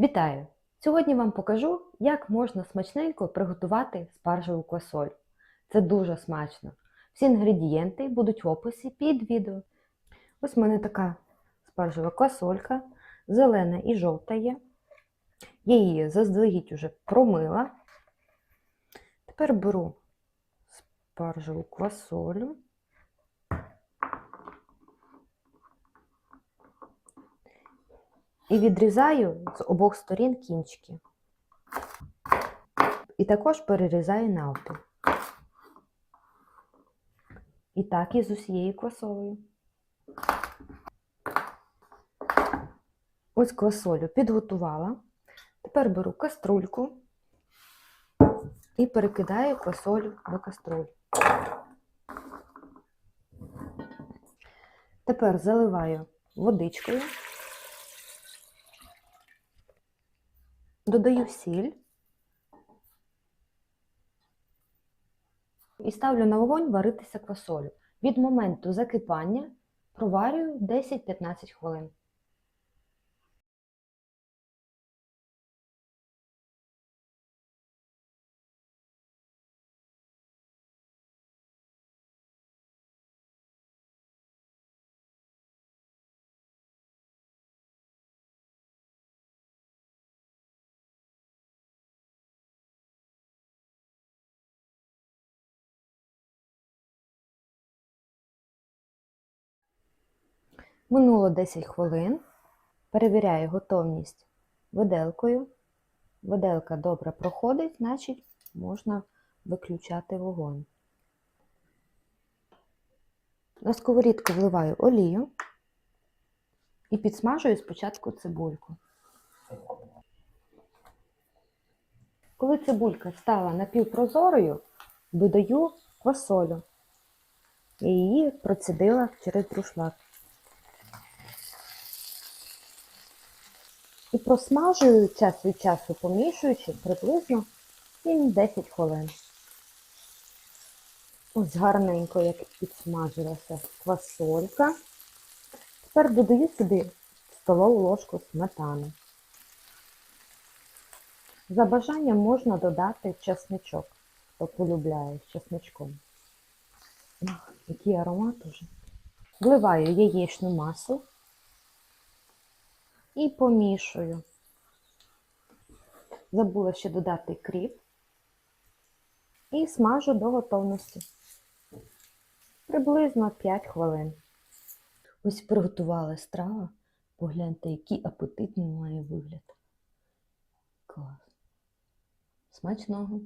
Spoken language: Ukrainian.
Вітаю! Сьогодні вам покажу, як можна смачненько приготувати спаржеву квасоль. Це дуже смачно. Всі інгредієнти будуть в описі під відео. Ось в мене така спаржева квасолька, зелена і жовта є. Я її заздалегідь уже промила. Тепер беру спаржеву квасолю. І відрізаю з обох сторін кінчики. І також перерізаю навпіл. І так і з усією квасолею. Ось квасолю підготувала. Тепер беру каструльку і перекидаю квасолю до каструлі. Тепер заливаю водичкою. Додаю сіль і ставлю на вогонь варитися квасолю. Від моменту закипання проварюю 10-15 хвилин. Минуло 10 хвилин. Перевіряю готовність виделкою. Виделка добре проходить, значить можна виключати вогонь. На сковорідку вливаю олію і підсмажую спочатку цибульку. Коли цибулька стала напівпрозорою, додаю квасолю. Я її процідила через друшлак. І просмажую час від часу, помішуючи приблизно 7-10 хвилин. Ось гарненько, як підсмажилася квасолька. Тепер додаю сюди столову ложку сметани. За бажанням можна додати чесничок, хто полюбляє з чесничком. Ах, який аромат уже. Вливаю яєчну масу і помішую. Забула ще додати кріп і смажу до готовності. Приблизно 5 хвилин. Ось приготувала страва. Погляньте, який апетитний має вигляд. Клас. Смачного!